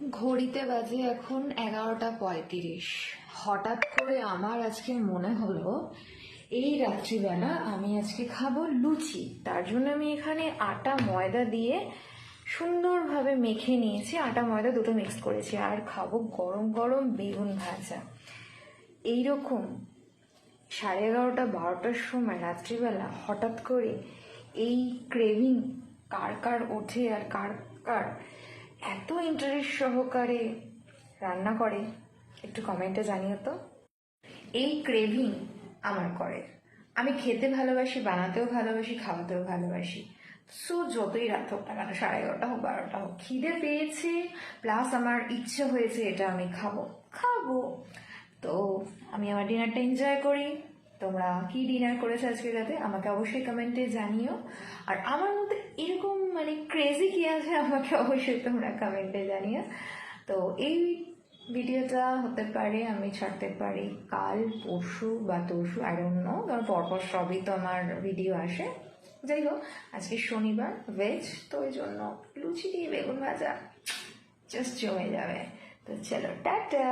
ঘড়িতে বাজে এখন এগারোটা পঁয়ত্রিশ। হঠাৎ করে আমার আজকে মনে হলো, এই রাত্রিবেলা আমি আজকে খাব লুচি। তার জন্য আমি এখানে আটা ময়দা দিয়ে সুন্দরভাবে মেখে নিয়েছি। আটা ময়দা দুটো মিক্স করেছি। আর খাব গরম গরম বেগুন ভাজা। এইরকম সাড়ে এগারোটা, বারোটার সময় রাত্রিবেলা হঠাৎ করে এই ক্রেভিং কার কার ওঠে আর কার কার এত ইন্টারেস্ট সহকারে রান্না করে, একটু কমেন্টে জানিও তো। এই ক্রেভিং আমার করে। আমি খেতে ভালোবাসি, বানাতেও ভালোবাসি, খাওয়াতেও ভালোবাসি। সো যতই রাত হোক না কেন, সাড়ে এগারোটা হোক, বারোটা হোক, খিদে পেয়েছে প্লাস আমার ইচ্ছে হয়েছে এটা আমি খাব। খাব। তো আমি আমার ডিনারটা এনজয় করি। তোমরা কি ডিনার করেছ আজকে রাতে? আমাকে অবশ্যই কমেন্টে জানিও। আর আমার মধ্যে এরকম ক্রেজি কি আছে আমাকে অবশ্যই তোমরা কমেন্টে জানিও। তো এই ভিডিওটা হতে পারে, আমি ছাড়তে পারি কাল, পরশু বা তরশু ডোন্ট নো কারণ পরপর সবই তো আমার ভিডিও আসে। যাই হোক, আজকে শনিবার ভেজ তো ওই জন্য লুচি দিয়ে বেগুন ভাজা জাস্ট জমে যাবে। তো চলো, টাটা!